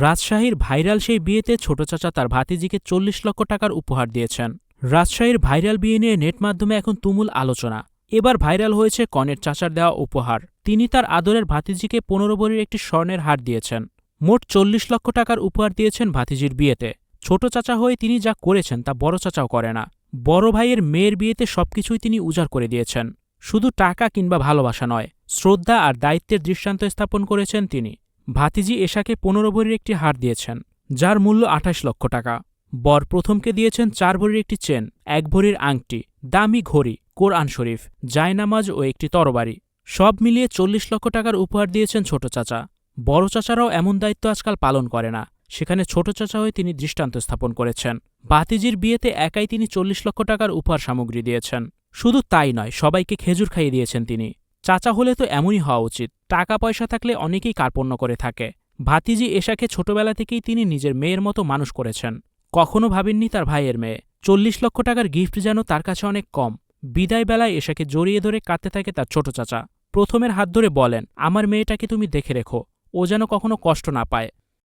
রাজশাহীর ভাইরাল সেই বিয়েতে ছোট চাচা তার ভাতিজিকে চল্লিশ লক্ষ টাকার উপহার দিয়েছেন। রাজশাহীর ভাইরাল বিয়ে নিয়ে নেট মাধ্যমে এখন তুমুল আলোচনা। এবার ভাইরাল হয়েছে কনের চাচার দেওয়া উপহার। তিনি তার আদরের ভাতিজিকে পনেরো ভরির একটি স্বর্ণের হার দিয়েছেন। মোট চল্লিশ লক্ষ টাকার উপহার দিয়েছেন ভাতিজির বিয়েতে। ছোট চাচা হয়ে তিনি যা করেছেন তা বড় চাচাও করে না। বড় ভাইয়ের মেয়ের বিয়েতে সবকিছুই তিনি উজাড় করে দিয়েছেন। শুধু টাকা কিংবা ভালোবাসা নয়, শ্রদ্ধা আর দায়িত্বের দৃষ্টান্ত স্থাপন করেছেন তিনি। ভাতিজি এশাকে পনেরো ভরির একটি হার দিয়েছেন, যার মূল্য আঠাশ লক্ষ টাকা। বর প্রথমকে দিয়েছেন চার ভরির একটি চেন, এক ভরির আংটি, দামি ঘড়ি, কোরআন শরীফ, জায়নামাজ ও একটি তরবারি। সব মিলিয়ে চল্লিশ লক্ষ টাকার উপহার দিয়েছেন ছোট চাচা। বড় চাচারাও এমন দায়িত্ব আজকাল পালন করে না। সেখানে ছোট চাচা হয়ে তিনি দৃষ্টান্ত স্থাপন করেছেন। বাতিজির বিয়েতে একাই তিনি চল্লিশ লক্ষ টাকার উপহার সামগ্রী দিয়েছেন। শুধু তাই নয়, সবাইকে খেজুর খাইয়ে দিয়েছেন তিনি। চাচা হলে তো এমনই হওয়া উচিত। টাকা পয়সা থাকলে অনেকেই কার্পণ্য করে থাকে। ভাতিজি এশাকে ছোটবেলা থেকেই তিনি নিজের মেয়ের মতো মানুষ করেছেন। কখনো ভাবেননি তার ভাইয়ের মেয়ে। চল্লিশ লক্ষ টাকার গিফট যেন তার কাছে অনেক কম। বিদায় বেলায় এশাকে জড়িয়ে ধরে কাঁদতে থাকে তার ছোট চাচা। প্রথমের হাত ধরে বলেন, আমার মেয়েটাকে তুমি দেখে রেখো। ও যেন কখনো কষ্ট না পায়।